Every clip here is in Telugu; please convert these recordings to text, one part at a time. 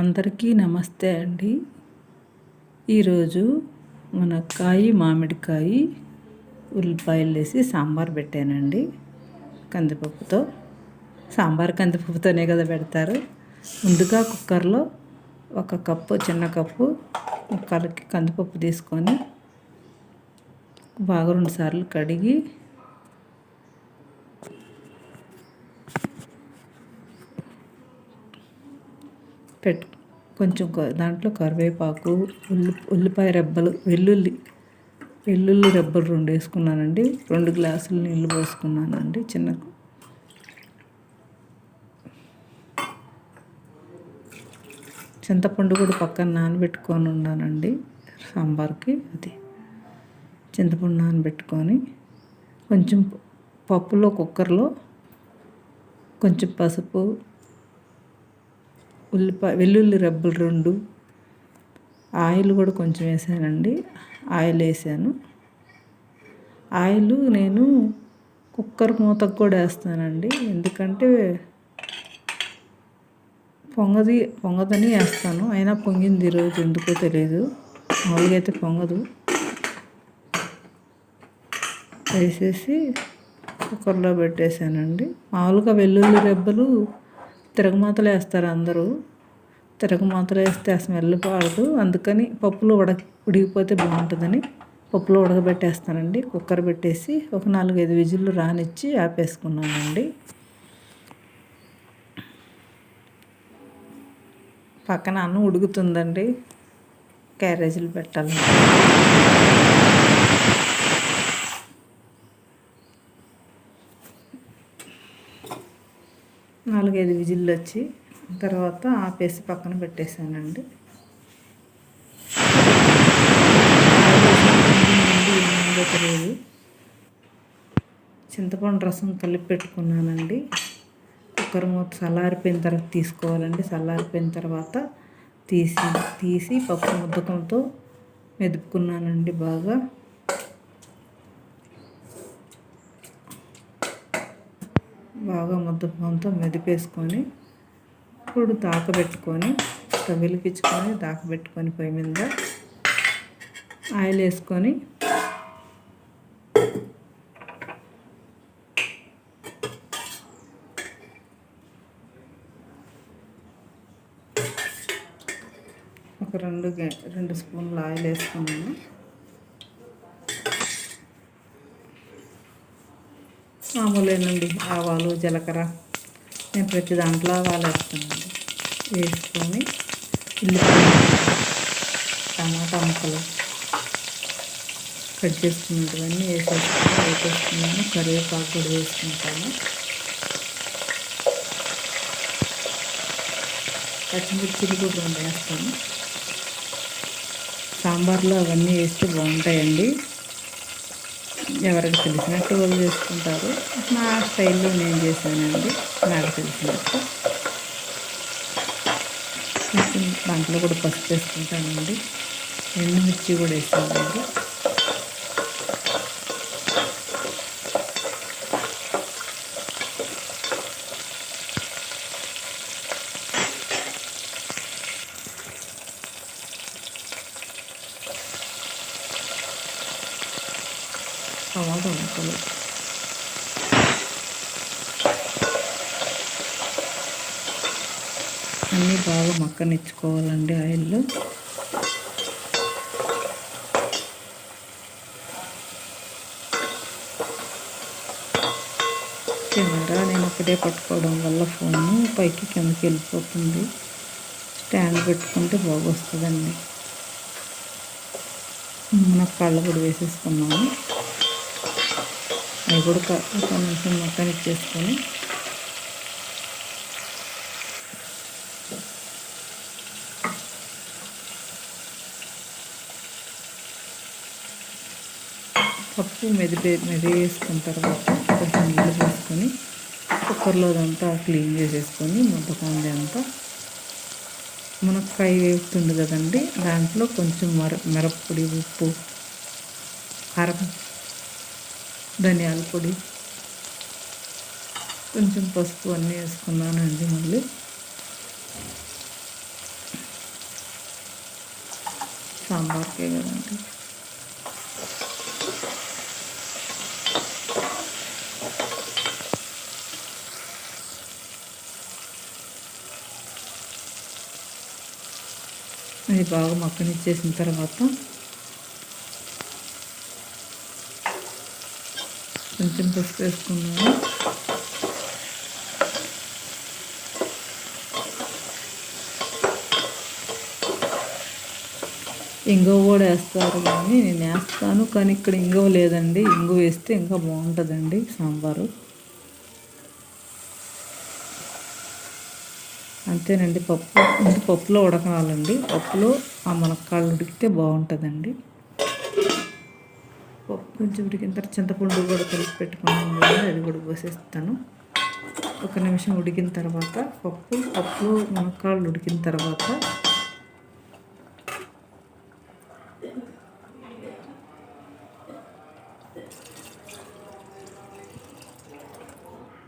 అందరికీ నమస్తే అండి. ఈరోజు మన కాయి మామిడికాయ ఉల్లిపాయలు వేసి సాంబార్ పెట్టానండి. కందిపప్పుతో. సాంబార్ కందిపప్పుతోనే కదా పెడతారు. ముందుగా కుక్కర్లో ఒక కప్పు చిన్న కప్పు కుక్కర్కి కందిపప్పు తీసుకొని బాగా రెండుసార్లు కడిగి పెట్టు కొంచెం దాంట్లో కరివేపాకు ఉల్లి ఉల్లిపాయ రెబ్బలు వెల్లుల్లి వెల్లుల్లి రెబ్బలు రెండు వేసుకున్నానండి. రెండు గ్లాసులు నీళ్ళు పోసుకున్నానండి చిన్న చింతపండు కూడా పక్కన నానబెట్టుకొని ఉన్నానండి సాంబార్కి అది. చింతపండు నానబెట్టుకొని కొంచెం పప్పులో కుక్కర్లో కొంచెం పసుపు ఉల్లిపాయ వెల్లుల్లి రెబ్బలు రెండు. ఆయిల్ కూడా కొంచెం వేసానండి. ఆయిల్ వేసాను. ఆయిల్ నేను కుక్కర్ మూతకు కూడా వేస్తానండి. ఎందుకంటే పొంగది పొంగదని వేస్తాను. అయినా పొంగింది ఈరోజు ఎందుకో తెలియదు మామూలుగా అయితే పొంగదు. వేసేసి కుక్కర్లో పెట్టేశానండి. మామూలుగా వెల్లుల్లి రెబ్బలు తిరగమాతలు వేస్తారు అందరూ. తిరగమాతలు వేస్తే ఆ స్మెల్ పాడదు. అందుకని పప్పులో ఉడక ఉడికిపోతే బాగుంటుందని పప్పులో ఉడకబెట్టేస్తానండి. కుక్కర్ పెట్టేసి ఒక నాలుగైదు విజిల్లు రానిచ్చి ఆపేసుకున్నానండి. పక్కన అన్నం ఉడుకుతుందండి. క్యారేజీలు పెట్టాలి నాలుగైదు విజిల్లు వచ్చి తర్వాత ఆపేసి పక్కన పెట్టేశానండి. తెలియదు చింతపండు రసం కలిపి పెట్టుకున్నానండి. కుక్కర్ మూత చల్లారిపోయిన తర్వాత తీసుకోవాలండి. చల్లారిపోయిన తర్వాత తీసి తీసి పప్పు ముద్దకంతో మెదుపుకున్నానండి బాగా. బాగా ముద్దపంతో మెదిపేసుకొని ఇప్పుడు దాకబెట్టుకొని స్టవ్ వెలిగించుకొని దాకబెట్టుకొని పొయ్యి మీద ఆయిల్ వేసుకొని ఒక రెండు రెండు స్పూన్లు ఆయిల్ వేసుకున్నాను మామూలేనండి. ఆవాలు జీలకర్ర. నేను ప్రతి దాంట్లో ఆవాలు వేస్తానండి. వేసుకొని ఉల్లిపాయ టమాటా ముక్కలు కట్ చేసుకున్నటువన్నీ వేసేసుకుని వేసేసుకున్నాను కరివేపాకు కూడా వేసుకుంటాను. పచ్చిమిర్చిలు కూడా వేస్తాను. సాంబార్లో అవన్నీ వేస్తే బాగుంటాయండి. ఎవరికి తెలిసినట్టు వాళ్ళు చేసుకుంటారు. నా స్టైల్లో నేను చేశానండి. నాకు తెలిసినట్టు. దాంట్లో కూడా పసుపు వేసుకుంటానండి. ఎండుమిర్చి కూడా వేసానండి టమాటా ముక్కలు అన్నీ బాగా మక్కనిచ్చుకోవాలండి ఆయిల్లో. కెమెరా నేను ఒకటే పట్టుకోవడం వల్ల ఫోను పైకి కిందకి వెళ్ళిపోతుంది. స్టాండ్ పెట్టుకుంటే బాగొస్తుందండి. మన కళ్ళ కూడా వేసేసుకున్నాము అవి కూడా ఒక నిమిషం మొత్తం ఇచ్చేసుకొని పప్పు మెదిపే మెది వేసుకున్న తర్వాత కొంచెం నీళ్ళు పోసుకొని కుక్కర్లో అంతా క్లీన్ చేసేసుకొని ముద్దకొంది అంతా మునక్కాయ వేస్తుంది కదండి దాంట్లో కొంచెం మర మిరప్పొడి ఉప్పు కారం ధనియాల పొడి. కొంచెం పసుపు అన్నీ వేసుకున్నానండి మళ్ళీ. సాంబార్కే కదండి. అది బాగా మక్కనిచ్చేసిన తర్వాత కొంచెం పసుపు వేసుకున్నాను ఇంగువ కూడా వేస్తారు కానీ నేను వేస్తాను కానీ ఇక్కడ ఇంగువ లేదండి. ఇంగువ వేస్తే ఇంకా బాగుంటుందండి సాంబారు. అంతేనండి పప్పు. పప్పులో ఉడకాలండి పప్పులో ఆ మునక్కాళ్ళు ఉడికితే బాగుంటుందండి. కొంచెం ఉడికిన తర్వాత చింతపండు కూడా కలిపి పెట్టుకున్నాను అది కూడా పోసేస్తాను. ఒక నిమిషం ఉడికిన తర్వాత పప్పు పప్పు మునక్కాళ్ళు ఉడికిన తర్వాత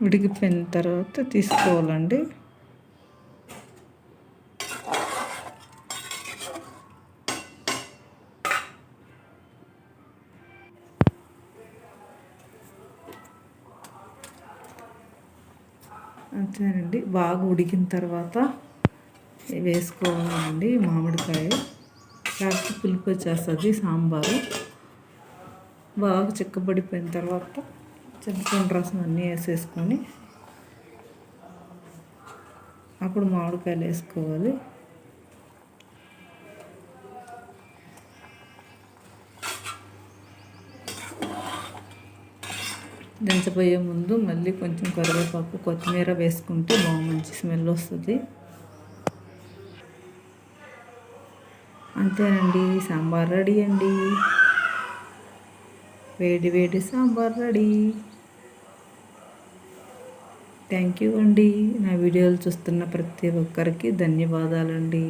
ఉడికిపోయిన తర్వాత తీసుకోవాలండి. అంతేనండి. బాగా ఉడికిన తర్వాత వేసుకోవాలండి మామిడికాయ. లేకపోతే పులుపు వచ్చేస్తుంది సాంబారు. బాగా చిక్కబడిపోయిన తర్వాత చింతపండు రసం అన్నీ వేసేసుకొని అప్పుడు మామిడికాయలు వేసుకోవాలి. దించబోయే ముందు మళ్ళీ కొంచెం కరివేపాకు కొత్తిమీర వేసుకుంటే బాగా మంచి స్మెల్ వస్తుంది. అంతేనండి సాంబార్ రెడీ అండి. వేడి వేడి సాంబార్ రెడీ. థ్యాంక్ యూ అండి. నా వీడియోలు చూస్తున్న ప్రతి ఒక్కరికి ధన్యవాదాలండి.